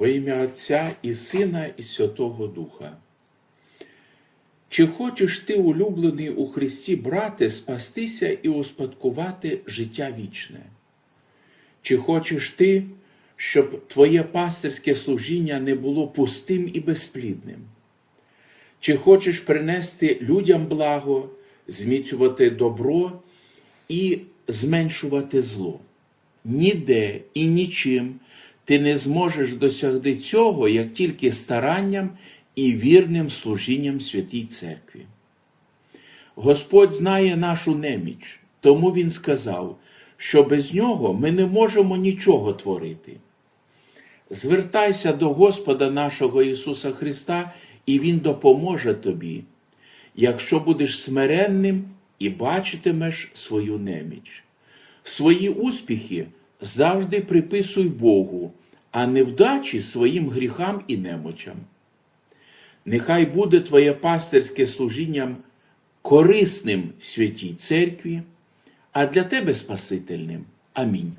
Во ім'я Отця і Сина, і Святого Духа. Чи хочеш ти, улюблений у Христі, брате, спастися і успадкувати життя вічне? Чи хочеш ти, щоб твоє пастирське служіння не було пустим і безплідним? Чи хочеш принести людям благо, зміцювати добро і зменшувати зло? Ніде і нічим ти не зможеш досягти цього, як тільки старанням і вірним служінням святій церкві. Господь знає нашу неміч, тому Він сказав, що без нього ми не можемо нічого творити. Звертайся до Господа нашого Ісуса Христа, і Він допоможе тобі, якщо будеш смиренним і бачитимеш свою неміч. Свої успіхи завжди приписуй Богу, а невдачі своїм гріхам і немочам. Нехай буде твоє пастирське служінням корисним святій церкві, а для тебе спасительним. Амінь.